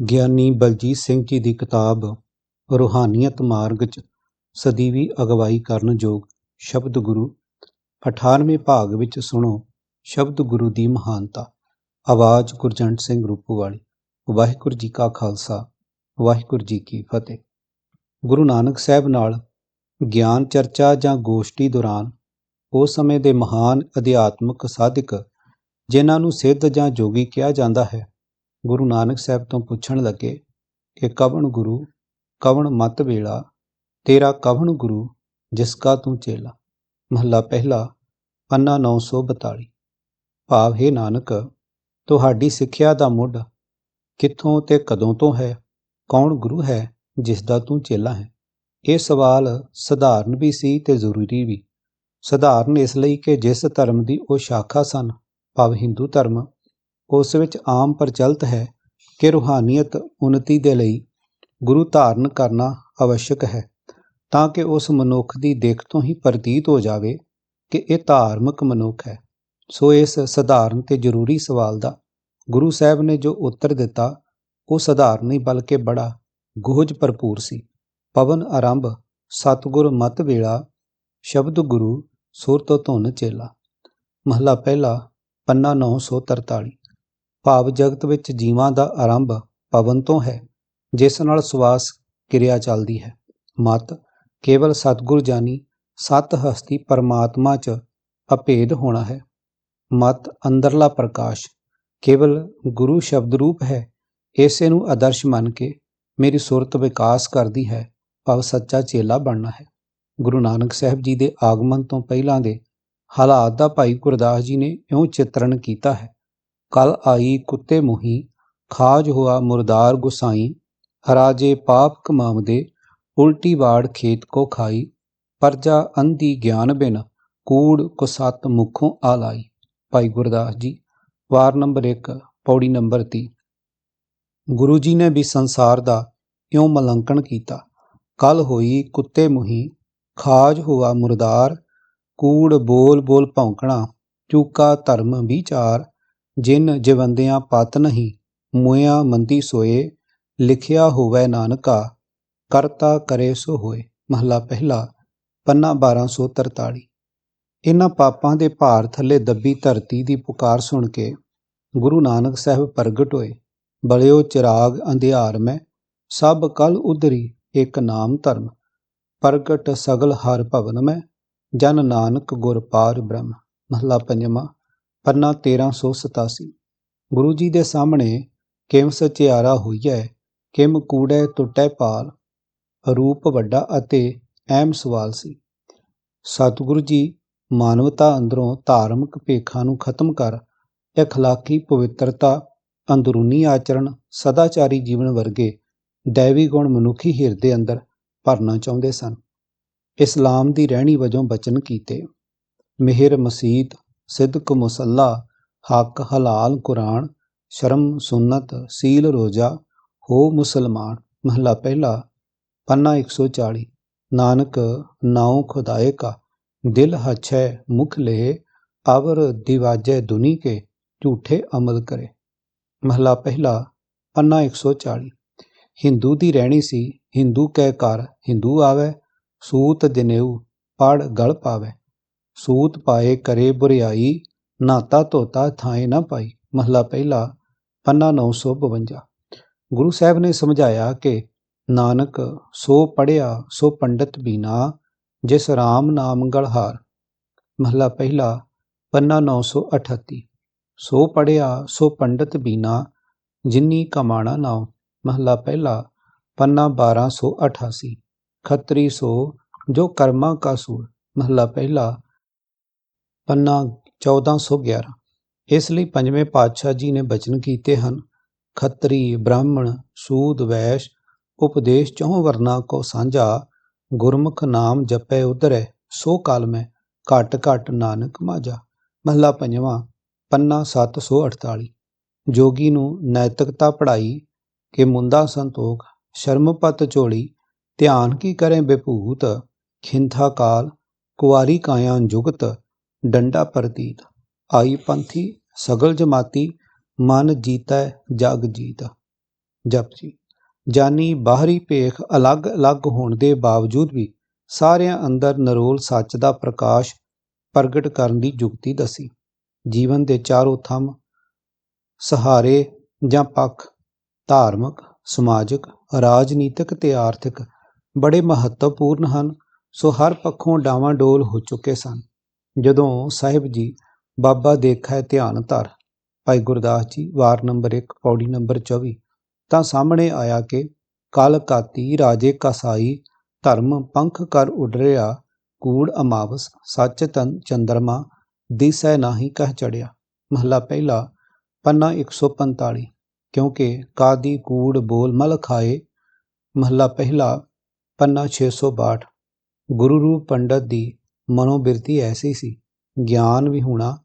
ਗਿਆਨੀ ਬਲਜੀਤ ਸਿੰਘ ਜੀ ਦੀ ਕਿਤਾਬ ਰੂਹਾਨੀਅਤ ਮਾਰਗ 'ਚ ਸਦੀਵੀ ਅਗਵਾਈ ਕਰਨ ਯੋਗ ਸ਼ਬਦ ਗੁਰੂ 18ਵੇਂ ਭਾਗ ਵਿੱਚ ਸੁਣੋ ਸ਼ਬਦ ਗੁਰੂ ਦੀ ਮਹਾਨਤਾ। ਆਵਾਜ਼ ਗੁਰਜੰਟ ਸਿੰਘ ਰੂਪੋਵਾਲੀ। ਵਾਹਿਗੁਰੂ ਜੀ ਕਾ ਖਾਲਸਾ, ਵਾਹਿਗੁਰੂ ਜੀ ਕੀ ਫਤਿਹ। ਗੁਰੂ ਨਾਨਕ ਸਾਹਿਬ ਨਾਲ ਗਿਆਨ ਚਰਚਾ ਜਾਂ ਗੋਸ਼ਟੀ ਦੌਰਾਨ ਉਸ ਸਮੇਂ ਦੇ ਮਹਾਨ ਅਧਿਆਤਮਕ ਸਾਧਕ, ਜਿਨ੍ਹਾਂ ਨੂੰ ਸਿੱਧ ਜਾਂ ਜੋਗੀ ਕਿਹਾ ਜਾਂਦਾ ਹੈ ਗੁਰੂ ਨਾਨਕ ਸਾਹਿਬ ਤੋਂ ਪੁੱਛਣ ਲੱਗੇ ਕਿ ਕਵਣ ਗੁਰੂ, ਕਵਣ ਮਤ ਵੇਲਾ, ਤੇਰਾ ਕਵਣ ਗੁਰੂ ਜਿਸ ਕਾ ਤੂੰ ਚੇਲਾ? ਮਹੱਲਾ ਪਹਿਲਾ, ਪੰਨਾ 942 ਭਾਵ, ਹੈ ਨਾਨਕ, ਤੁਹਾਡੀ ਸਿੱਖਿਆ ਦਾ ਮੁੱਢ ਕਿੱਥੋਂ ਤੇ ਕਦੋਂ ਤੋਂ ਹੈ? ਕੌਣ ਗੁਰੂ ਹੈ ਜਿਸ ਦਾ ਤੂੰ ਚੇਲਾ ਹੈ? ਇਹ ਸਵਾਲ ਸਧਾਰਨ ਵੀ ਸੀ ਤੇ ਜ਼ਰੂਰੀ ਵੀ। ਸਧਾਰਨ ਇਸ ਲਈ ਕਿ ਜਿਸ ਧਰਮ ਦੀ ਉਹ ਸ਼ਾਖਾ ਸਨ, ਭਾਵ ਹਿੰਦੂ ਧਰਮ ਉਸ ਵਿੱਚ ਆਮ ਪ੍ਰਚਲਿਤ ਹੈ ਕਿ ਰੂਹਾਨੀਅਤ ਉੱਨਤੀ ਦੇ ਲਈ ਗੁਰੂ ਧਾਰਨ ਕਰਨਾ ਆਵਸ਼ਕ ਹੈ, ਤਾਂ ਕਿ ਉਸ ਮਨੁੱਖ ਦੀ ਦੇਖ ਤੋਂ ਹੀ ਪ੍ਰਤੀਤ ਹੋ ਜਾਵੇ ਕਿ ਇਹ ਧਾਰਮਿਕ ਮਨੁੱਖ ਹੈ। ਸੋ ਇਸ ਸਧਾਰਨ ਤੇ ਜ਼ਰੂਰੀ ਸਵਾਲ ਦਾ ਗੁਰੂ ਸਾਹਿਬ ਨੇ ਜੋ ਉੱਤਰ ਦਿੱਤਾ, ਉਹ ਸਧਾਰਨ ਨਹੀਂ ਬਲਕਿ ਬੜਾ ਗੋਝ ਭਰਪੂਰ ਸੀ। ਪਵਨ ਆਰੰਭ, ਸਤਗੁਰ ਮਤ ਵੇਲਾ, ਸ਼ਬਦ ਗੁਰੂ, ਸੁਰ ਤੋਂ ਧੁਨ ਚੇਲਾ। ਮਹਲਾ ਪਹਿਲਾ, ਪੰਨਾ 943 ਭਾਵ ਜਗਤ ਵਿੱਚ ਜੀਵਾਂ ਦਾ ਆਰੰਭ ਪਵਨ ਤੋਂ ਹੈ, ਜਿਸ ਨਾਲ ਸਵਾਸ ਕਿਰਿਆ ਚੱਲਦੀ ਹੈ। ਮਤ, ਕੇਵਲ ਸਤਗੁਰ ਜਾਨੀ ਸਤ ਹਸਤੀ ਪਰਮਾਤਮਾ ਚ ਅਭੇਦ ਹੋਣਾ ਹੈ। ਮਤ, ਅੰਦਰਲਾ ਪ੍ਰਕਾਸ਼, ਕੇਵਲ ਗੁਰੂ ਸ਼ਬਦ ਰੂਪ ਹੈ, ਇਸੇ ਨੂੰ ਆਦਰਸ਼ ਮੰਨ ਕੇ ਮੇਰੀ ਸੁਰਤ ਵਿਕਾਸ ਕਰਦੀ ਹੈ, ਭਾਵ ਸੱਚਾ ਚੇਲਾ ਬਣਨਾ ਹੈ। ਗੁਰੂ ਨਾਨਕ ਸਾਹਿਬ ਜੀ ਦੇ ਆਗਮਨ ਤੋਂ ਪਹਿਲਾਂ ਦੇ ਹਾਲਾਤ ਦਾ ਭਾਈ ਗੁਰਦਾਸ ਜੀ ਨੇ ਇਉਂ ਚਿੱਤਰਣ ਕੀਤਾ ਹੈ। ਕਲ ਆਈ ਕੁੱਤੇ ਮੁਹੀ, ਖਾਜ ਹੋਆ ਮੁਰਦਾਰ ਗੁਸਾਈ ਹਰਾਜੇ ਪਾਪ ਕਮਾਵਦੇ ਉਲਟੀ ਵਾੜ ਖੇਤ ਕੋ ਖਾਈ, ਪਰਜਾ ਅੰਧੀ ਗਿਆਨ ਬਿਨ, ਕੂੜ ਕੁਸਤ ਮੁਖੋਂ ਆਲਾਈ। ਭਾਈ ਗੁਰਦਾਸ ਜੀ, ਵਾਰ ਨੰਬਰ 1 ਪੌੜੀ ਨੰਬਰ 30 ਗੁਰੂ ਜੀ ਨੇ ਵੀ ਸੰਸਾਰ ਦਾ ਇਉਂ ਮਲੰਕਣ ਕੀਤਾ। ਕਲ ਹੋਈ ਕੁੱਤੇ ਮੁਹੀ, ਖਾਜ ਹੋਆ ਮੁਰਦਾਰ, ਕੂੜ ਬੋਲ ਬੋਲ ਭੌਂਕਣਾ, ਚੂਕਾ ਧਰਮ ਵਿਚਾਰ ਜਿਨ ਜਵੰਦਿਆਂ ਪਤ ਨਹੀਂ ਮੋਇਆ ਮੰਦੀ ਸੋਏ, ਲਿਖਿਆ ਹੋਵੇ ਨਾਨਕਾ, ਕਰਤਾ ਕਰੇ ਸੋ ਹੋਏ। ਮਹਲਾ ਪਹਿਲਾ, ਪੰਨਾ 1243 ਇਹਨਾਂ ਪਾਪਾਂ ਦੇ ਭਾਰ ਥੱਲੇ ਦੱਬੀ ਧਰਤੀ ਦੀ ਪੁਕਾਰ ਸੁਣ ਕੇ ਗੁਰੂ ਨਾਨਕ ਸਾਹਿਬ ਪ੍ਰਗਟ ਹੋਏ। ਬਲਿਓ ਚਿਰਾਗ ਅੰਧਿਆਰ ਮੈਂ, ਸਭ ਕਲ ਉਧਰੀ ਇੱਕ ਨਾਮ ਧਰਮ। ਪ੍ਰਗਟ ਸਗਲ ਹਰ ਭਵਨ ਮੈਂ, ਜਨ ਨਾਨਕ ਗੁਰ ਪਾਰ ਬ੍ਰਹਮ। ਮਹਲਾ ਪੰਜਵਾਂ ਪੰਨਾ 1387 ਗੁਰੂ ਜੀ ਦੇ ਸਾਹਮਣੇ ਕਿਮ ਸਚਿਆਰਾ ਹੋਈਐ ਕਿਮ ਕੂੜੈ ਟੁੱਟੈ ਪਾਲ ਰੂਪ ਵੱਡਾ ਅਤੇ ਅਹਿਮ ਸਵਾਲ ਸੀ ਸਤਿਗੁਰੂ ਜੀ ਮਾਨਵਤਾ ਅੰਦਰੋਂ ਧਾਰਮਿਕ ਭੇਖਾਂ ਨੂੰ ਖਤਮ ਕਰ اخلاقی ਪਵਿੱਤਰਤਾ ਅੰਦਰੂਨੀ ਆਚਰਣ ਸਦਾਚਾਰੀ ਜੀਵਨ ਵਰਗੇ ਦੈਵੀ ਗੁਣ ਮਨੁੱਖੀ ਹਿਰਦੇ ਅੰਦਰ ਭਰਨਾ ਚਾਹੁੰਦੇ ਸਨ ਇਸਲਾਮ ਦੀ ਰਹਿਣੀ ਵਜੋਂ ਬਚਨ ਕੀਤੇ ਮਿਹਰ ਮਸੀਤ ਸਿਦਕ ਮੁਸੱਲਾ ਹੱਕ, ਹਲਾਲ, ਕੁਰਾਨ, ਸ਼ਰਮ ਸੁਨਤ ਸੀਲ, ਰੋਜ਼ਾ, ਹੋ ਮੁਸਲਮਾਨ, ਮਹਲਾ ਪਹਿਲਾ, ਪੰਨਾ 140 ਨਾਨਕ, ਨਾਉ ਖੁਦਾਏ ਕਾ ਦਿਲ ਹਛੈ, ਮੁਖ ਲੈ ਅਵਰ ਦਿਵਾਜੈ ਦੁਨੀ ਕੇ, ਝੂਠੇ ਅਮਲ ਕਰੇ। ਮਹਲਾ ਪਹਿਲਾ, ਪੰਨਾ 140 ਹਿੰਦੂ ਦੀ ਰਹਿਣੀ ਸੀ, ਹਿੰਦੂ ਕਹਿ ਕਰ ਹਿੰਦੂ ਆਵੇ, ਸੂਤ ਦਿਨੇਉ ਪੜ ਗਲ ਪਾਵੇ। ਸੂਤ ਪਾਏ ਕਰੇ ਬੁਰਿਆਈ, ਨਾਤਾ ਧੋਤਾ ਥਾਏ ਨਾ ਪਾਈ। ਮਹਲਾ ਪਹਿਲਾ, ਪੰਨਾ 952 ਗੁਰੂ ਸਾਹਿਬ ਨੇ ਸਮਝਾਇਆ ਕਿ ਨਾਨਕ, ਸੋ ਪੜਿਆ ਸੋ ਪੰਡਤ ਬੀਨਾ, ਜਿਸ RAM ਨਾਮ ਗਲਹਾਰ ਮਹਲਾ ਪਹਿਲਾ, ਪੰਨਾ 938 ਸੋ ਪੜਿਆ ਸੋ ਪੰਡਤ ਬੀਨਾ, ਜਿਨੀ ਕਮਾਣਾ ਨਾਉ। ਮਹਲਾ ਪਹਿਲਾ, ਪੰਨਾ 1288 ਖੱਤਰੀ ਸੋ, ਜੋ ਕਰਮਾ ਕਾ ਸੂਰ। ਮਹਲਾ ਪਹਿਲਾ ਪੰਨਾ 1411 ਇਸ ਲਈ ਪੰਜਵੇਂ ਪਾਤਸ਼ਾਹ ਜੀ ਨੇ ਬਚਨ ਕੀਤੇ ਹਨ, ਖੱਤਰੀ, ਬ੍ਰਾਹਮਣ, ਸੂਦ, ਵੈਸ਼, ਉਪਦੇਸ਼ ਚੌਹ ਵਰਨਾ ਕੋ ਸਾਂਝਾ, ਗੁਰਮੁਖ ਨਾਮ ਜਪੈ ਉਧਰੈ, ਸੋ ਕਾਲ ਮੈਂ ਘਟ ਘਟ ਨਾਨਕ ਮਾਜਾ ਮਹਲਾ ਪੰਜਵਾਂ, ਪੰਨਾ 748 ਜੋਗੀ ਨੂੰ ਨੈਤਿਕਤਾ ਪੜਾਈ ਕਿ ਮੁੰਦਾ ਸੰਤੋਖ, ਸ਼ਰਮਪਤ ਝੋਲੀ, ਧਿਆਨ ਕੀ ਕਰੇ ਬਿਭੂਤ, ਖਿੰਥਾ ਕਾਲ, ਕੁਵਾਰੀ ਕਾਇਆ ਜੁਗਤ ਡੰਡਾ ਪ੍ਰਤੀਤ, ਆਈ ਪੰਥੀ ਸਗਲ ਜਮਾਤੀ, ਮਨ ਜੀਤੈ ਜਗ ਜੀਤ। ਜਪ ਜੀ, ਜਾਨੀ ਬਾਹਰੀ ਭੇਖ ਅਲੱਗ-ਅਲੱਗ ਹੋਣ ਦੇ ਬਾਵਜੂਦ ਵੀ ਸਾਰਿਆਂ ਅੰਦਰ ਨਰੋਲ ਸੱਚ ਦਾ ਪ੍ਰਕਾਸ਼ ਪ੍ਰਗਟ ਕਰਨ ਦੀ ਯੁਕਤੀ ਦੱਸੀ। ਜੀਵਨ ਦੇ ਚਾਰੋਂ ਥੰਮ ਸਹਾਰੇ ਜਾਂ ਪੱਖ, ਧਾਰਮਿਕ, ਸਮਾਜਿਕ, ਰਾਜਨੀਤਿਕ ਤੇ ਆਰਥਿਕ, ਬੜੇ ਮਹੱਤਵਪੂਰਨ ਹਨ, ਸੋ ਹਰ ਪੱਖੋਂ ਡਾਵਾਂਡੋਲ ਹੋ ਚੁੱਕੇ ਸਨ। ਜਦੋਂ ਸਾਹਿਬ ਜੀ ਬਾਬਾ ਦੇਖੈ ਧਿਆਨ ਧਰ, ਭਾਈ ਗੁਰਦਾਸ ਜੀ ਵਾਰ ਨੰਬਰ 1 ਪੌੜੀ ਨੰਬਰ 24 ਤਾਂ ਸਾਹਮਣੇ ਆਇਆ ਕਿ ਕਾਲਕਾਤੀ ਰਾਜੇ ਕਸਾਈ ਧਰਮ ਪੰਖ ਕਰ ਉਡਰਿਆ, ਕੂੜ ਅਮਾਵਸ ਸੱਚ ਤਨ ਚੰਦਰਮਾ, ਦਿਸੈ ਨਾਹੀ ਕਹਿ ਚੜਿਆ। ਮਹਲਾ ਪਹਿਲਾ, ਪੰਨਾ 145 ਕਿਉਂਕਿ ਕਾਦੀ ਕੂੜ ਬੋਲ ਮਲ ਖਾਏ। ਮਹਲਾ ਪਹਿਲਾ, ਪੰਨਾ 662 ਗੁਰੂ ਰੂਪ ਪੰਡਤ ਦੀ ਮਨੋਬਿਰਤੀ ਐਸੀ ਸੀ। ਗਿਆਨ ਵੀ ਹੋਣਾ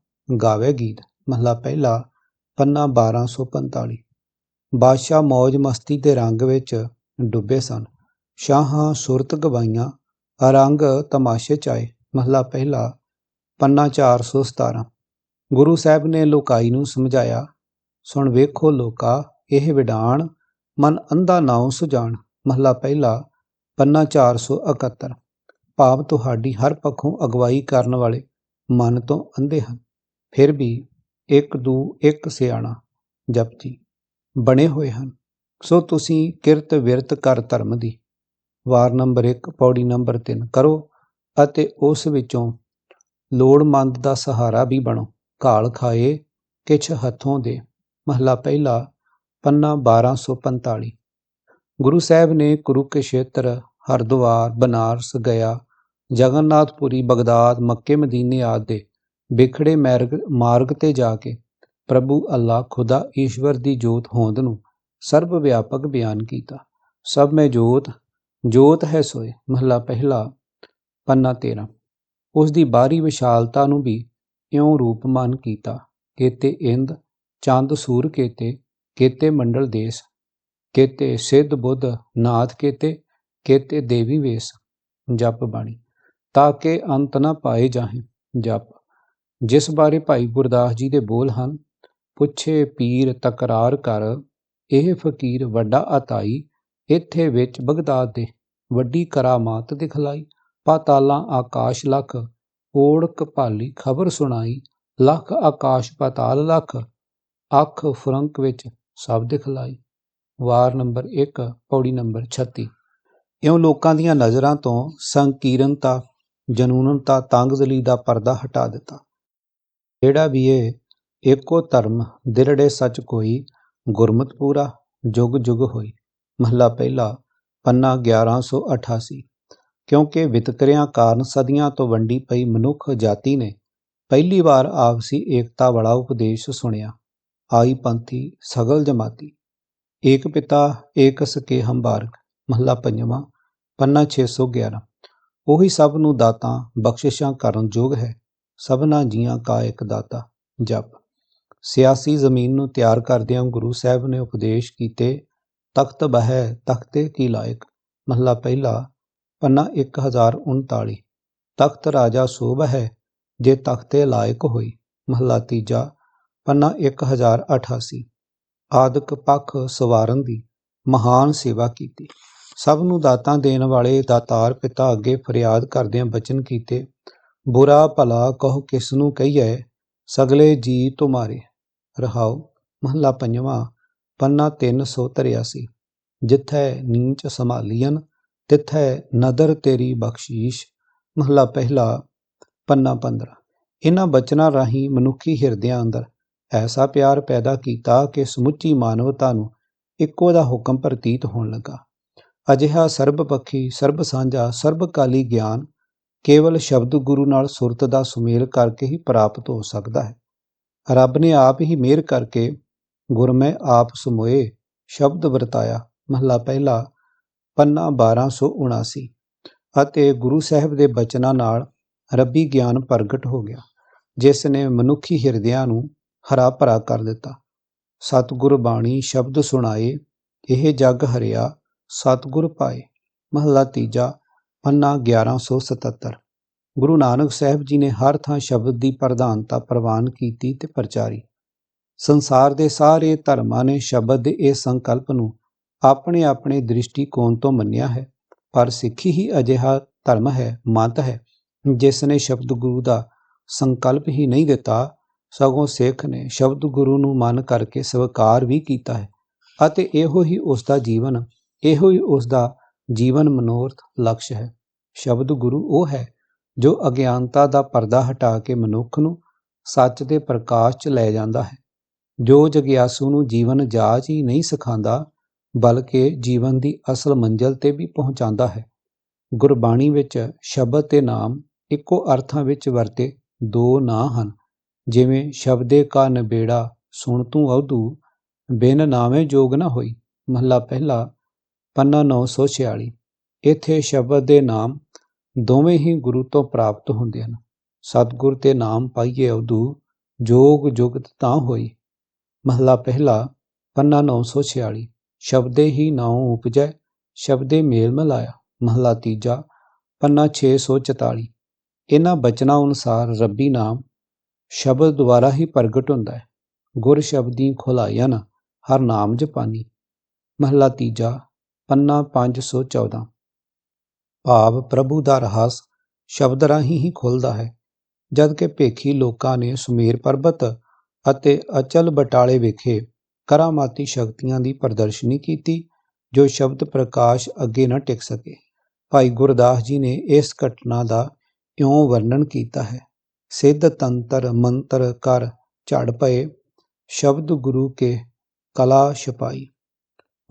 ਗਾਵੇ ਗੀਤ। ਮਹਲਾ ਪਹਿਲਾ, ਪੰਨਾ 1245 ਬਾਦਸ਼ਾਹ ਮौज ਮਸਤੀ ਦੇ ਰੰਗ ਵਿੱਚ ਡੁੱਬੇ ਸਨ। ਸ਼ਾਹਾਂ ਸੁਰਤ ਗਵਾਈਆਂ, ਰੰਗ ਤਮਾਸ਼ੇ ਚਾਏ ਮਹਲਾ ਪਹਿਲਾ, ਪੰਨਾ 417 ਗੁਰੂ ਸਾਹਿਬ ਨੇ ਲੋਕਾਈ ਨੂੰ ਸਮਝਾਇਆ, ਸੁਣ ਵੇਖੋ ਲੋਕਾ, ਇਹ ਵਿਡਾਣ, ਮਨ ਅੰਧਾ ਨਾਉ ਸੁਜਾਣ। ਮਹਲਾ ਪਹਿਲਾ, ਪੰਨਾ 471 ਭਾਵ ਤੁਹਾਡੀ ਹਰ ਪੱਖੋਂ ਅਗਵਾਈ ਕਰਨ ਵਾਲੇ ਮਨ ਤੋਂ ਅੰਧੇ ਹਨ। ਫਿਰ ਵੀ ਇੱਕ ਦੂ ਇੱਕ ਸਿਆਣਾ ਜਪਜੀ ਬਣੇ ਹੋਏ ਹਨ। ਸੋ ਤੁਸੀਂ ਕਿਰਤ ਵਿਰਤ ਕਰ ਧਰਮ ਦੀ। ਵਾਰ ਨੰਬਰ 1 ਪੌੜੀ ਨੰਬਰ 3 ਕਰੋ ਅਤੇ ਉਸ ਵਿੱਚੋਂ ਲੋੜਮੰਦ ਦਾ ਸਹਾਰਾ ਵੀ ਬਣੋ। ਘਾਲ ਖਾਏ, ਕਿਛ ਹੱਥੋਂ ਦੇ। ਮਹਲਾ ਪਹਿਲਾ, ਪੰਨਾ 1245 ਗੁਰੂ ਸਾਹਿਬ ਨੇ ਕੁਰੂਕਸ਼ੇਤਰ, ਹਰਦੁਆਰ, ਬਨਾਰਸ ਗਿਆ। ਜਗਨਨਾਥਪੁਰੀ, ਬਗਦਾਦ, ਮੱਕੇ, ਮਦੀਨੇ ਆਦਿ ਦੇ ਵਿਖੜੇ ਮਾਰਗ ਮਾਰਗ ਤੇ ਜਾ ਕੇ ਪ੍ਰਭੂ ਅੱਲਾਹ ਖੁਦਾ ਈਸ਼ਵਰ ਦੀ ਜੋਤ ਹੋਂਦ ਨੂੰ ਸਰਬ ਵਿਆਪਕ ਬਿਆਨ ਕੀਤਾ। ਸਭ ਮੈਂ ਜੋਤ ਜੋਤ ਹੈ ਸੋਏ, ਮਹਲਾ ਪਹਿਲਾ, ਪੰਨਾ 13 ਉਸ ਦੀ ਬਾਹਰੀ ਵਿਸ਼ਾਲਤਾ ਨੂੰ ਵੀ ਇਉਂ ਰੂਪਮਾਨ ਕੀਤਾ। ਕੇਤੇ ਇੰਦ, ਚੰਦ, ਸੂਰ ਕੇਤੇ ਕੇਤੇ ਮੰਡਲ ਦੇਸ਼, ਕੇਤੇ ਸਿੱਧ ਬੁੱਧ, ਨਾਥ ਕੇਤੇ ਕੇਤੇ ਦੇਵੀ ਵੇਸ, ਜਪ ਬਾਣੀ। ਤਾਂ ਕਿ ਅੰਤ ਨਾ ਪਾਏ ਜਾਹੇ, ਜਪ। ਜਿਸ ਬਾਰੇ ਭਾਈ ਗੁਰਦਾਸ ਜੀ ਦੇ ਬੋਲ ਹਨ, ਪੁੱਛੇ ਪੀਰ ਤਕਰਾਰ ਕਰ, ਇਹ ਫਕੀਰ ਵੱਡਾ ਅਤਾਈ, ਇੱਥੇ ਵਿੱਚ ਬਗਦਾਦ ਦੇ, ਵੱਡੀ ਕਰਾਮਾਤ ਦਿਖਲਾਈ, ਪਾਤਾਲਾਂ ਆਕਾਸ਼ ਲਖ ਓੜਕ ਭਾਲੀ ਖਬਰ ਸੁਣਾਈ, ਲੱਖ ਆਕਾਸ਼ ਪਾਤਾਲ ਲਖ, ਅੱਖ ਫਰੰਕ ਵਿੱਚ ਸਭ ਦਿਖਲਾਈ। ਵਾਰ ਨੰਬਰ 1 ਪੌੜੀ ਨੰਬਰ 36 ਇਉਂ ਲੋਕਾਂ ਦੀਆਂ ਨਜ਼ਰਾਂ ਤੋਂ ਸੰਕੀਰਨਤਾ ਜਨੂਨਤਾ ਤੰਗਜ਼ਲੀ ਦਾ ਪਰਦਾ ਹਟਾ ਦਿੱਤਾ। ਜਿਹੜਾ ਵੀ ਇਹ ਏਕੋ ਧਰਮ ਦਿਰੜੇ ਸੱਚ ਕੋਈ ਗੁਰਮਤ ਪੂਰਾ ਜੁਗ ਜੁਗ ਹੋਈ। ਮਹਲਾ ਪਹਿਲਾ, ਪੰਨਾ 1188 ਕਿਉਂਕਿ ਵਿਤਕਰਿਆਂ ਕਾਰਨ ਸਦੀਆਂ ਤੋਂ ਵੰਡੀ ਪਈ ਮਨੁੱਖ ਜਾਤੀ ਨੇ ਪਹਿਲੀ ਵਾਰ ਆਪਸੀ ਏਕਤਾ ਵਾਲਾ ਉਪਦੇਸ਼ ਸੁਣਿਆ। ਆਈ ਪੰਥੀ ਸਗਲ ਜਮਾਤੀ। ਏਕ ਪਿਤਾ ਏਕ ਸਕੇ ਹੰਬਾਰਕ। ਮਹਲਾ ਪੰਜਵਾਂ, ਪੰਨਾ 611 ਉਹੀ ਸਭ ਨੂੰ ਦਾਤਾਂ ਬਖਸ਼ਿਸ਼ਾਂ ਕਰਨ ਯੋਗ ਹੈ। ਸਭਨਾ ਜੀਆਂ ਕਾ ਇੱਕ ਦਾਤਾ, ਜਪ। ਸਿਆਸੀ ਜ਼ਮੀਨ ਨੂੰ ਤਿਆਰ ਕਰਦਿਆਂ ਗੁਰੂ ਸਾਹਿਬ ਨੇ ਉਪਦੇਸ਼ ਕੀਤੇ, ਤਖਤ ਬਹਿ, ਤਖਤੇ ਕੀ ਲਾਇਕ? ਮਹਲਾ ਪਹਿਲਾ, ਪੰਨਾ 1039 ਤਖਤ ਰਾਜਾ ਸੋਭ ਹੈ ਜੇ ਤਖਤੇ ਲਾਇਕ ਹੋਈ। ਮਹਲਾ ਤੀਜਾ, ਪੰਨਾ 1088 ਆਦਿਕ ਪੱਖ ਸਵਾਰਨ ਦੀ ਮਹਾਨ ਸੇਵਾ ਕੀਤੀ। ਸਭ ਨੂੰ ਦਾਤਾਂ ਦੇਣ ਵਾਲੇ ਦਾਤਾਰ ਪਿਤਾ ਅੱਗੇ ਫਰਿਆਦ ਕਰਦਿਆਂ ਬਚਨ ਕੀਤੇ, ਬੁਰਾ ਭਲਾ ਕਹੋ ਕਿਸ ਨੂੰ ਕਹੀਏ ਸਗਲੇ ਜੀ ਤੁਮਾਰੇ। ਰਹਾਉ ਮਹਲਾ ਪੰਜਵਾਂ, ਪੰਨਾ 383 ਜਿੱਥੈ ਨੀਚ ਸੰਭਾਲੀਨ ਤਿੱਥੈ ਨਦਰ ਤੇਰੀ ਬਖਸ਼ੀਸ਼। ਮਹਲਾ ਪਹਿਲਾ, ਪੰਨਾ 15 ਇਹਨਾਂ ਬਚਨਾਂ ਰਾਹੀਂ ਮਨੁੱਖੀ ਹਿਰਦਿਆਂ ਅੰਦਰ ਐਸਾ ਪਿਆਰ ਪੈਦਾ ਕੀਤਾ ਕਿ ਸਮੁੱਚੀ ਮਾਨਵਤਾ ਨੂੰ ਇੱਕੋ ਦਾ ਹੁਕਮ ਪ੍ਰਤੀਤ ਹੋਣ ਲੱਗਾ। ਅਜਿਹਾ ਸਰਬਪੱਖੀ ਸਰਬ ਸਾਂਝਾ ਸਰਬਕਾਲੀ ਗਿਆਨ ਕੇਵਲ ਸ਼ਬਦ ਗੁਰੂ ਨਾਲ ਸੁਰਤ ਦਾ ਸੁਮੇਲ ਕਰਕੇ ਹੀ ਪ੍ਰਾਪਤ ਹੋ ਸਕਦਾ ਹੈ। ਰੱਬ ਨੇ ਆਪ ਹੀ ਮਿਹਰ ਕਰਕੇ ਗੁਰਮੈ ਆਪ ਸਮੋਏ ਸ਼ਬਦ ਵਰਤਾਇਆ, ਮਹਲਾ ਪਹਿਲਾ, ਪੰਨਾ 1279 ਅਤੇ ਗੁਰੂ ਸਾਹਿਬ ਦੇ ਬਚਨਾਂ ਨਾਲ ਰੱਬੀ ਗਿਆਨ ਪ੍ਰਗਟ ਹੋ ਗਿਆ, ਜਿਸ ਨੇ ਮਨੁੱਖੀ ਹਿਰਦਿਆਂ ਨੂੰ ਹਰਾ ਭਰਾ ਕਰ ਦਿੱਤਾ। ਸਤਿਗੁਰ ਬਾਣੀ ਸ਼ਬਦ ਸੁਣਾਏ, ਇਹ ਜਗ ਹਰਿਆ ਸਤਿਗੁਰ ਪਾਏ ਮਹਲਾ ਤੀਜਾ, ਪੰਨਾ 1177 ਗੁਰੂ ਨਾਨਕ ਸਾਹਿਬ ਜੀ ਨੇ ਹਰ ਥਾਂ ਸ਼ਬਦ ਦੀ ਪ੍ਰਧਾਨਤਾ ਪ੍ਰਵਾਨ ਕੀਤੀ ਤੇ ਪ੍ਰਚਾਰੀ। ਸੰਸਾਰ ਦੇ ਸਾਰੇ ਧਰਮਾਂ ਨੇ ਸ਼ਬਦ ਦੇ ਇਸ ਸੰਕਲਪ ਨੂੰ ਆਪਣੇ ਆਪਣੇ ਦ੍ਰਿਸ਼ਟੀਕੋਣ ਤੋਂ ਮੰਨਿਆ ਹੈ, ਪਰ ਸਿੱਖੀ ਹੀ ਅਜਿਹਾ ਧਰਮ ਹੈ, ਮਤ ਹੈ, ਜਿਸ ਨੇ ਸ਼ਬਦ ਗੁਰੂ ਦਾ ਸੰਕਲਪ ਹੀ ਨਹੀਂ ਦਿੱਤਾ, ਸਗੋਂ ਸਿੱਖ ਨੇ ਸ਼ਬਦ ਗੁਰੂ ਨੂੰ ਮਨ ਕਰਕੇ ਸਵੀਕਾਰ ਵੀ ਕੀਤਾ ਹੈ ਅਤੇ ਇਹੋ ਹੀ ਉਸ ਦਾ ਜੀਵਨ ਇਹੋ ਹੀ ਉਸ ਦਾ ਜੀਵਨ ਮਨੋਰਥ ਲਕਸ਼ ਹੈ। ਸ਼ਬਦ ਗੁਰੂ ਉਹ ਹੈ ਜੋ ਅਗਿਆਨਤਾ ਦਾ ਪਰਦਾ ਹਟਾ ਕੇ ਮਨੁੱਖ ਨੂੰ ਸੱਚ ਦੇ ਪ੍ਰਕਾਸ਼ 'ਚ ਲੈ ਜਾਂਦਾ ਹੈ। ਜੋ ਜਗਿਆਸੂ ਨੂੰ ਜੀਵਨ ਜਾਚ ਹੀ ਨਹੀਂ ਸਿਖਾਉਂਦਾ, ਬਲਕਿ ਜੀਵਨ ਦੀ ਅਸਲ ਮੰਜ਼ਲ ਤੇ ਵੀ ਪਹੁੰਚਾਉਂਦਾ ਹੈ। ਗੁਰਬਾਣੀ ਵਿੱਚ ਸ਼ਬਦ ਤੇ ਨਾਮ ਇੱਕੋ ਅਰਥਾਂ ਵਿੱਚ ਵਰਤੇ ਦੋ ਨਾਂ ਹਨ, ਜਿਵੇਂ ਸ਼ਬਦੇ ਕਾ ਨਬੇੜਾ ਸੁਣ ਤੂੰ ਅਵਧੂ ਬਿਨ ਨਾਵੇਂ ਜੋਗ ਨਾ ਹੋਈ, ਮਹਲਾ ਪਹਿਲਾ ਪੰਨਾ 946 ਇੱਥੇ ਸ਼ਬਦ ਦੇ ਨਾਮ ਦੋਵੇਂ ਹੀ ਗੁਰੂ ਤੋਂ ਪ੍ਰਾਪਤ ਹੁੰਦੇ ਹਨ। ਸਤਿਗੁਰ ਤੇ ਨਾਮ ਪਾਈਏ ਅਵਧੂ, ਜੋਗ ਜੁਗਤ ਤਾਂ ਹੋਈ। ਮਹਲਾ ਪਹਿਲਾ, ਪੰਨਾ 946 ਸ਼ਬਦੇ ਹੀ ਨਾਉ ਉਪਜੈ, ਸ਼ਬਦੇ ਮੇਲ ਮਲਾਇਆ। ਮਹਲਾ ਤੀਜਾ, ਪੰਨਾ 644 ਇਹਨਾਂ ਬਚਨਾਂ ਅਨੁਸਾਰ ਰੱਬੀ ਨਾਮ ਸ਼ਬਦ ਦੁਆਰਾ ਹੀ ਪ੍ਰਗਟ ਹੁੰਦਾ ਹੈ। ਗੁਰ ਸ਼ਬਦੀ ਨਾ, ਹਰ ਨਾਮ ਜਪਾਨੀ। ਮਹਲਾ ਤੀਜਾ ਪੰਨਾ 514 ਭਾਵ ਪ੍ਰਭੂ ਦਾ ਰਹੱਸ ਸ਼ਬਦ ਰਾਹੀਂ ਹੀ ਖੁੱਲਦਾ ਹੈ, ਜਦ ਕਿ ਭੇਖੀ ਲੋਕਾਂ ਨੇ ਸੁਮੇਰ ਪਰਬਤ ਅਤੇ ਅਚਲ ਬਟਾਲੇ ਵਿਖੇ ਕਰਾਮਾਤੀ ਸ਼ਕਤੀਆਂ ਦੀ ਪ੍ਰਦਰਸ਼ਨੀ ਕੀਤੀ, ਜੋ ਸ਼ਬਦ ਪ੍ਰਕਾਸ਼ ਅੱਗੇ ਨਾ ਟਿਕ ਸਕੇ। ਭਾਈ ਗੁਰਦਾਸ ਜੀ ਨੇ ਇਸ ਘਟਨਾ ਦਾ ਇਉਂ ਵਰਣਨ ਕੀਤਾ ਹੈ, ਸਿੱਧ ਤੰਤਰ ਮੰਤਰ ਕਰ ਝੜ ਪਏ, ਸ਼ਬਦ ਗੁਰੂ ਕੇ ਕਲਾ ਛਪਾਈ।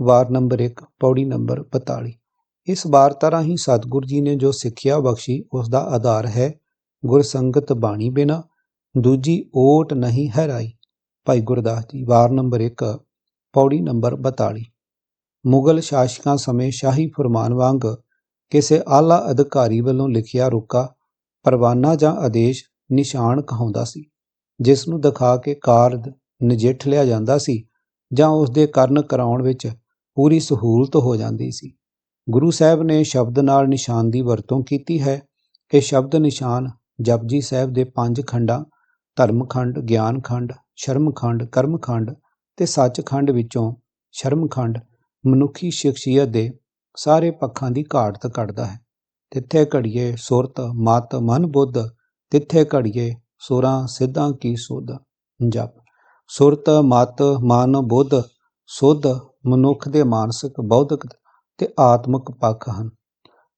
ਵਾਰ ਨੰਬਰ 1 ਪੌੜੀ ਨੰਬਰ 42 ਇਸ ਵਾਰਤਾ ਰਾਹੀਂ ਸਤਿਗੁਰ ਜੀ ਨੇ ਜੋ ਸਿੱਖਿਆ ਬਖਸ਼ੀ ਉਸ ਦਾ ਆਧਾਰ ਹੈ ਗੁਰਸੰਗਤ ਬਾਣੀ ਬਿਨਾ, ਦੂਜੀ ਓਟ ਨਹੀਂ ਹੈਰਾਈ। ਭਾਈ ਗੁਰਦਾਸ ਜੀ, ਵਾਰ ਨੰਬਰ 1 ਪੌੜੀ ਨੰਬਰ 42 ਮੁਗਲ ਸ਼ਾਸਕਾਂ ਸਮੇਂ ਸ਼ਾਹੀ ਫਰਮਾਨ ਵਾਂਗ ਕਿਸੇ ਆਲਾ ਅਧਿਕਾਰੀ ਵੱਲੋਂ ਲਿਖਿਆ ਰੁਕਾ, ਪਰਵਾਨਾ ਜਾਂ ਆਦੇਸ਼ ਨਿਸ਼ਾਨ ਕਹਾਉਂਦਾ ਸੀ। ਜਿਸ ਨੂੰ ਦਿਖਾ ਕੇ ਕਾਰਜ ਨਜਿੱਠ ਲਿਆ ਜਾਂਦਾ ਸੀ ਜਾਂ ਉਸ ਦੇ ਕਰਨ ਕਰਾਉਣ ਵਿੱਚ ਪੂਰੀ ਸਹੂਲਤ ਹੋ ਜਾਂਦੀ ਸੀ। ਗੁਰੂ ਸਾਹਿਬ ਨੇ ਸ਼ਬਦ ਨਾਲ ਨਿਸ਼ਾਨ ਦੀ ਵਰਤੋਂ ਕੀਤੀ ਹੈ ਇਹ ਸ਼ਬਦ ਨਿਸ਼ਾਨ ਜਪਜੀ ਸਾਹਿਬ ਦੇ ਪੰਜ ਖੰਡਾਂ, ਧਰਮਖੰਡ, ਗਿਆਨਖੰਡ, ਸ਼ਰਮਖੰਡ, ਕਰਮਖੰਡ ਤੇ ਸੱਚਖੰਡ ਵਿੱਚੋਂ ਸ਼ਰਮਖੰਡ ਮਨੁੱਖੀ ਸ਼ਖਸੀਅਤ ਦੇ ਸਾਰੇ ਪੱਖਾਂ ਦੀ ਘਾਟ ਕੱਢਦਾ ਹੈ। ਤਿੱਥੇ ਘੜੀਏ ਸੁਰਤ, ਮਤ, ਮਨ ਬੁੱਧ, ਤਿੱਥੇ ਘੜੀਏ ਸੁਰਾਂ, ਸਿੱਧਾਂ ਕੀ ਸੋਧ, ਜਪ। ਸੁਰਤ, ਮਤ, ਮਨ ਬੁੱਧ, ਸੁਧ ਮਨੁੱਖ ਦੇ ਮਾਨਸਿਕ, ਬੌਧਿਕ ਤੇ ਆਤਮਿਕ ਪੱਖ ਹਨ।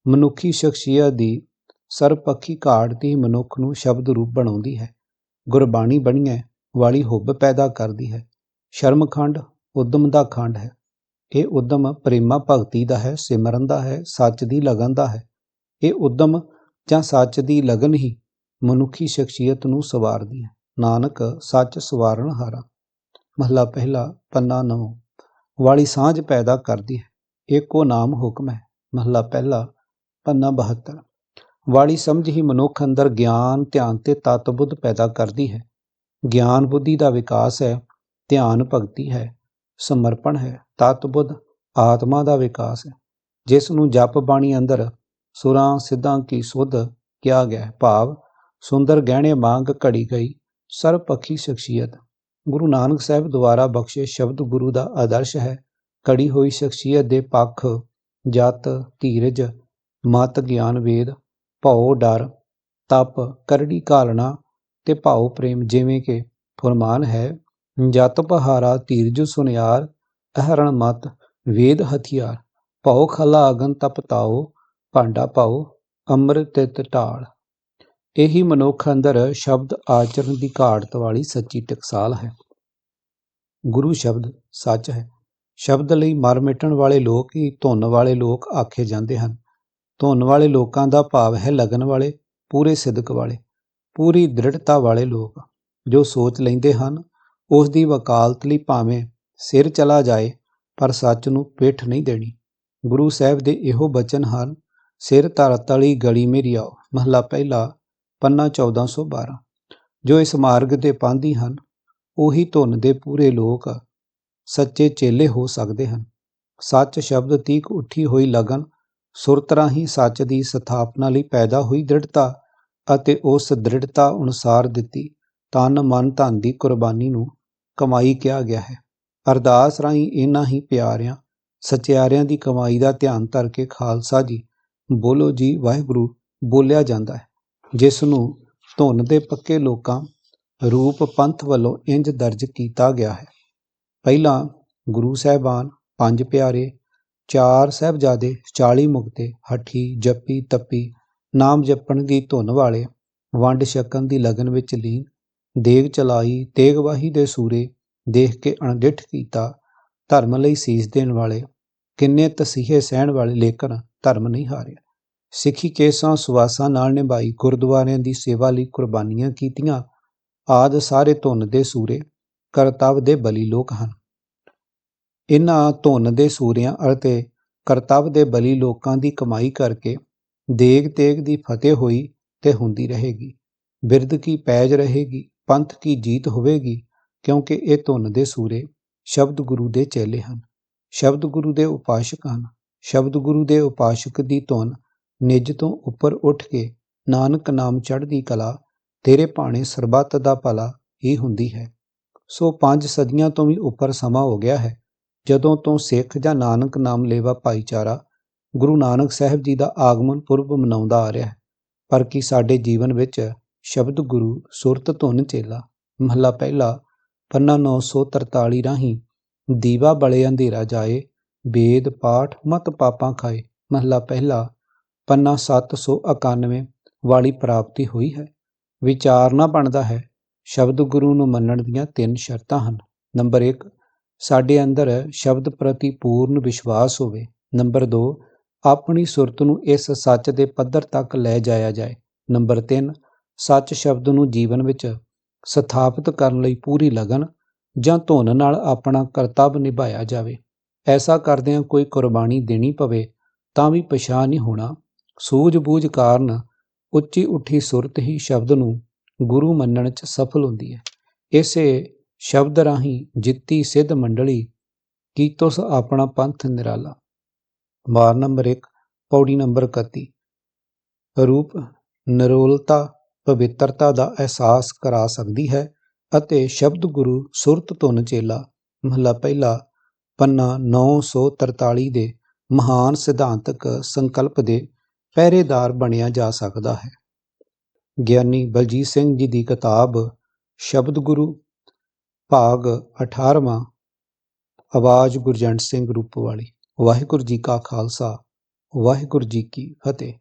ਮਨੁੱਖੀ ਸ਼ਖਸੀਅਤ ਦੀ ਸਰਪੱਖੀ ਘਾਟ ਦੀ ਮਨੁੱਖ ਨੂੰ ਸ਼ਬਦ ਰੂਪ ਬਣਾਉਂਦੀ ਹੈ। ਗੁਰਬਾਣੀ ਬਣੀਏ ਵਾਲੀ ਹੁੱਬ ਪੈਦਾ ਕਰਦੀ ਹੈ। ਸ਼ਰਮਖੰਡ ਉਦਮ ਦਾ ਖੰਡ ਹੈ। ਇਹ ਉਦਮ ਪ੍ਰੇਮਾ ਭਗਤੀ ਦਾ ਹੈ, ਸਿਮਰਨ ਦਾ ਹੈ, ਸੱਚ ਦੀ ਲਗਨ ਦਾ ਹੈ। ਇਹ ਉਦਮ ਜਾਂ ਸੱਚ ਦੀ ਲਗਨ ਹੀ ਮਨੁੱਖੀ ਸ਼ਖਸੀਅਤ ਨੂੰ ਸਵਾਰਦੀ ਹੈ। ਨਾਨਕ, ਸੱਚ ਸਵਾਰਨ ਹਾਰਾ। ਮਹਲਾ ਪਹਿਲਾ, ਪੰਨਾ ਨੌ। ਵਾਲੀ ਸਾਂਝ ਪੈਦਾ ਕਰਦੀ ਹੈ। ਏਕੋ ਨਾਮ ਹੁਕਮ ਹੈ, ਮਹਲਾ ਪਹਿਲਾ, ਪੰਨਾ 72 ਵਾਲੀ ਸਮਝ ਹੀ ਮਨੁੱਖ ਅੰਦਰ ਗਿਆਨ, ਧਿਆਨ ਤੇ ਤਤ ਬੁੱਧ ਪੈਦਾ ਕਰਦੀ ਹੈ। ਗਿਆਨ ਬੁੱਧੀ ਦਾ ਵਿਕਾਸ ਹੈ, ਧਿਆਨ ਭਗਤੀ ਹੈ, ਸਮਰਪਣ ਹੈ ਤਤ ਬੁੱਧ ਆਤਮਾ ਦਾ ਵਿਕਾਸ ਹੈ। ਜਿਸ ਨੂੰ ਜਪ ਬਾਣੀ ਅੰਦਰ ਸੁਰਾਂ ਸਿੱਧਾਂ ਕੀ ਸੁਧ ਕਿਹਾ ਗਿਆ ਹੈ, ਭਾਵ ਸੁੰਦਰ ਗਹਿਣੇ ਮੰਗ ਘੜੀ ਗਈ ਸਰਪੱਖੀ ਸ਼ਖਸੀਅਤ। ਗੁਰੂ ਨਾਨਕ ਸਾਹਿਬ ਦੁਆਰਾ ਬਖਸ਼ੇ ਸ਼ਬਦ ਗੁਰੂ ਦਾ ਆਦਰਸ਼ ਹੈ। ਕੜੀ ਹੋਈ ਸ਼ਖਸੀਅਤ ਦੇ ਪੱਖ, ਜਤ, ਧੀਰਜ, ਮਤ, ਗਿਆਨ, ਵੇਦ, ਭਉ, ਡਰ, ਤਪ, ਕਰੜੀ ਕਾਲਣਾ ਤੇ ਭਾਉ ਪ੍ਰੇਮ ਜਿਵੇਂ ਕਿ ਫਰਮਾਨ ਹੈ, ਜਤ ਪਹਾਰਾ ਧੀਰਜ ਸੁਨਿਆਰ, ਅਹਰਣ ਮਤ, ਵੇਦ ਹਥਿਆਰ, ਭਉ ਖਲਾ ਅਗਨ ਤਪ ਤਾਓ ਭਾਂਡਾ ਪਾਓ ਅੰਮ੍ਰਿਤ ਤੇ ਢਾਲ। ਇਹੀ ਮਨੁੱਖ ਅੰਦਰ ਸ਼ਬਦ ਆਚਰਣ ਦੀ ਘਾੜਤ ਵਾਲੀ ਸੱਚੀ ਟਕਸਾਲ ਹੈ। ਗੁਰੂ ਸ਼ਬਦ ਸੱਚ ਹੈ। ਸ਼ਬਦ ਲਈ ਮਰ ਮਿਟਣ ਵਾਲੇ ਲੋਕ ਹੀ ਧੁਨ ਵਾਲੇ ਲੋਕ ਆਖੇ ਜਾਂਦੇ ਹਨ। ਧੁੰਨ ਵਾਲੇ ਲੋਕਾਂ ਦਾ ਭਾਵ ਹੈ ਲਗਨ ਵਾਲੇ, ਪੂਰੇ ਸਿਦਕ ਵਾਲੇ, ਪੂਰੀ ਦ੍ਰਿੜਤਾ ਵਾਲੇ ਲੋਕ। ਜੋ ਸੋਚ ਲੈਂਦੇ ਹਨ, ਉਸ ਦੀ ਵਕਾਲਤ ਲਈ ਭਾਵੇਂ ਸਿਰ ਚਲਾ ਜਾਏ, ਪਰ ਸੱਚ ਨੂੰ ਪਿੱਠ ਨਹੀਂ ਦੇਣੀ। ਗੁਰੂ ਸਾਹਿਬ ਦੇ ਇਹੋ ਬਚਨ ਹਨ, ਸਿਰ ਧਰਤ ਵਾਲੀ ਗਲੀ ਮੇਰੀ ਆਓ, ਮਹਲਾ ਪਹਿਲਾ ਪੰਨਾ 1412 ਜੋ ਇਸ ਮਾਰਗ ਦੇ ਪਾਂਦੀ ਹਨ, ਉਹੀ ਧੁੰਨ ਦੇ ਪੂਰੇ ਲੋਕ ਸੱਚੇ ਚੇਲੇ ਹੋ ਸਕਦੇ ਹਨ। ਸੱਚ ਸ਼ਬਦ ਤੀਕ ਉੱਠੀ ਹੋਈ ਲਗਨ ਸੁਰਤ ਰਾਹੀਂ ਸੱਚ ਦੀ ਸਥਾਪਨਾ ਲਈ ਪੈਦਾ ਹੋਈ ਦ੍ਰਿੜਤਾ ਅਤੇ ਉਸ ਦ੍ਰਿੜਤਾ ਅਨੁਸਾਰ ਦਿੱਤੀ ਤਨ ਮਨ ਧਨ ਦੀ ਕੁਰਬਾਨੀ ਨੂੰ ਕਮਾਈ ਕਿਹਾ ਗਿਆ ਹੈ। ਅਰਦਾਸ ਰਾਹੀਂ ਇਹਨਾਂ ਹੀ ਪਿਆਰਿਆਂ, ਸਚਿਆਰਿਆਂ ਦੀ ਕਮਾਈ ਦਾ ਧਿਆਨ ਧਰ ਕੇ ਖਾਲਸਾ ਜੀ ਬੋਲੋ ਜੀ, ਵਾਹਿਗੁਰੂ ਬੋਲਿਆ ਜਾਂਦਾ ਹੈ। ਜਿਸ ਨੂੰ ਧੁਨ ਦੇ ਪੱਕੇ ਲੋਕਾਂ ਰੂਪ ਪੰਥ ਵੱਲੋਂ ਇੰਜ ਦਰਜ ਕੀਤਾ ਗਿਆ ਹੈ। ਪਹਿਲਾਂ ਗੁਰੂ ਸਾਹਿਬਾਨ ਪੰਜ ਪਿਆਰੇ, ਚਾਰ ਸਾਹਿਬਜ਼ਾਦੇ 40 ਮੁਕਤੇ, ਹੱਠੀ, ਜੱਪੀ, ਤੱਪੀ, ਨਾਮ ਜਪਣ ਦੀ ਧੁਨ ਵਾਲੇ, ਵੰਡ ਛਕਣ ਦੀ ਲਗਨ ਵਿੱਚ ਲੀਨ, ਦੇਗ ਚਲਾਈ ਤੇਗਵਾਹੀ ਦੇ ਸੂਰੇ ਦੇਖ ਕੇ ਅਣਡਿੱਠ ਕੀਤਾ ਧਰਮ ਲਈ ਸੀਸ ਦੇਣ ਵਾਲੇ, ਕਿੰਨੇ ਤਸੀਹੇ ਸਹਿਣ ਵਾਲੇ ਲੇਕਿਨ ਧਰਮ ਨਹੀਂ ਹਾਰਿਆ ਸਿੱਖੀ ਕੇਸਾਂ ਸੁਵਾਸਾਂ ਨਾਲ ਨਿਭਾਈ, ਗੁਰਦੁਆਰਿਆਂ ਦੀ ਸੇਵਾ ਲਈ ਕੁਰਬਾਨੀਆਂ ਕੀਤੀਆਂ, ਆਦ ਸਾਰੇ ਧੁਨ ਦੇ ਸੂਰੇ, ਕਰਤੱਵ ਦੇ ਬਲੀ ਲੋਕ ਹਨ। ਇਹਨਾਂ ਧੁਨ ਦੇ ਸੂਰਿਆਂ ਅਤੇ ਕਰਤੱਵ ਦੇ ਬਲੀ ਲੋਕਾਂ ਦੀ ਕਮਾਈ ਕਰਕੇ ਦੇਗ ਤੇਗ ਦੀ ਫਤਿਹ ਹੋਈ ਤੇ ਹੁੰਦੀ ਰਹੇਗੀ। ਬਿਰਧ ਕੀ ਪੈਜ ਰਹੇਗੀ, ਪੰਥ ਕੀ ਜੀਤ ਹੋਵੇਗੀ, ਕਿਉਂਕਿ ਇਹ ਧੁਨ ਦੇ ਸੂਰੇ ਸ਼ਬਦ ਗੁਰੂ ਦੇ ਚੇਲੇ ਹਨ। ਸ਼ਬਦ ਗੁਰੂ ਦੇ ਉਪਾਸ਼ਕ ਹਨ। ਸ਼ਬਦ ਗੁਰੂ ਦੇ ਉਪਾਸ਼ਕ ਦੀ ਧੁਨ ਨਿੱਜ ਤੋਂ ਉੱਪਰ ਉੱਠ ਕੇ ਨਾਨਕ ਨਾਮ ਚੜ੍ਹਦੀ ਕਲਾ, ਤੇਰੇ ਭਾਣੇ ਸਰਬੱਤ ਦਾ ਭਲਾ ਹੀ ਹੁੰਦੀ ਹੈ। ਸੋ ਪੰਜ ਸਦੀਆਂ ਤੋਂ ਵੀ ਉੱਪਰ ਸਮਾਂ ਹੋ ਗਿਆ ਹੈ। ਜਦੋਂ ਤੋਂ ਸਿੱਖ ਜਾਂ ਨਾਨਕ ਨਾਮ ਲੇਵਾ ਭਾਈਚਾਰਾ ਗੁਰੂ ਨਾਨਕ ਸਾਹਿਬ ਜੀ ਦਾ ਆਗਮਨ ਪੁਰਬ ਮਨਾਉਂਦਾ ਆ ਰਿਹਾ ਹੈ, ਪਰ ਕੀ ਸਾਡੇ ਜੀਵਨ ਵਿੱਚ ਸ਼ਬਦ ਗੁਰੂ ਸੁਰਤ ਧੁਨ ਚੇਲਾ, ਮਹੱਲਾ ਪਹਿਲਾ, ਪੰਨਾ 943 ਰਾਹੀਂ ਦੀਵਾ ਬਲੇ ਅੰਧੇਰਾ ਜਾਏ, ਵੇਦ ਪਾਠ ਮਤ ਪਾਪਾਂ ਖਾਏ, ਮਹੱਲਾ ਪਹਿਲਾ ਪੰਨਾ 791 ਵਾਲੀ ਪ੍ਰਾਪਤੀ ਹੋਈ ਹੈ। ਵਿਚਾਰਨਾ ਬਣਦਾ ਹੈ। ਸ਼ਬਦ ਗੁਰੂ ਨੂੰ ਮੰਨਣ ਦੀਆਂ ਤਿੰਨ ਸ਼ਰਤਾਂ ਹਨ। ਨੰਬਰ 1 ਸਾਡੇ ਅੰਦਰ ਸ਼ਬਦ ਪ੍ਰਤੀ ਪੂਰਨ ਵਿਸ਼ਵਾਸ ਹੋਵੇ। ਨੰਬਰ 2 ਆਪਣੀ ਸੁਰਤ ਨੂੰ ਇਸ ਸੱਚ ਦੇ ਪੱਧਰ ਤੱਕ ਲੈ ਜਾਇਆ ਜਾਏ। ਨੰਬਰ 3 ਸੱਚ ਸ਼ਬਦ ਨੂੰ ਜੀਵਨ ਵਿੱਚ ਸਥਾਪਿਤ ਕਰਨ ਲਈ ਪੂਰੀ ਲਗਨ ਜਾਂ ਧੁਨ ਨਾਲ ਆਪਣਾ ਕਰਤੱਵ ਨਿਭਾਇਆ ਜਾਵੇ। ਐਸਾ ਕਰਦਿਆਂ ਕੋਈ ਕੁਰਬਾਨੀ ਦੇਣੀ ਪਵੇ ਤਾਂ ਵੀ ਪਛਾਣ ਨਹੀਂ ਹੋਣਾ। ਸੂਝ-ਬੂਝ ਕਾਰਨ ਉੱਚੀ ਉੱਠੀ ਸੁਰਤ ਹੀ ਸ਼ਬਦ ਨੂੰ ਗੁਰੂ ਮੰਨਣ 'ਚ ਸਫਲ ਹੁੰਦੀ ਹੈ। ਇਸੇ ਸ਼ਬਦ ਰਾਹੀਂ ਜਿੱਤੀ ਸਿੱਧ ਮੰਡਲੀ ਕੀਤੋਸ ਆਪਣਾ ਪੰਥ ਨਿਰਾਲਾ। ਵਾਰ ਨੰਬਰ 1 ਪੌੜੀ ਨੰਬਰ 31 ਰੂਪ ਨਿਰੋਲਤਾ, ਪਵਿੱਤਰਤਾ ਦਾ ਅਹਿਸਾਸ ਕਰਾ ਸਕਦੀ ਹੈ ਅਤੇ ਸ਼ਬਦ ਗੁਰੂ ਸੁਰਤ ਧੁਨ ਚੇਲਾ, ਮਹਲਾ ਪਹਿਲਾ, ਪੰਨਾ 943 ਦੇ ਮਹਾਨ ਸਿਧਾਂਤਕ ਸੰਕਲਪ ਦੇ ਪਹਿਰੇਦਾਰ ਬਣਿਆ ਜਾ ਸਕਦਾ ਹੈ। ਗਿਆਨੀ ਬਲਜੀਤ ਸਿੰਘ ਜੀ ਦੀ ਕਿਤਾਬ ਸ਼ਬਦ ਗੁਰੂ ਭਾਗ 18ਵਾਂ ਆਵਾਜ਼ ਗੁਰਜੰਟ ਸਿੰਘ ਰੂਪ ਵਾਲੀ ਵਾਹਿਗੁਰੂ ਜੀ ਕਾ ਖਾਲਸਾ, ਵਾਹਿਗੁਰੂ ਜੀ ਕੀ ਫਤਿਹ।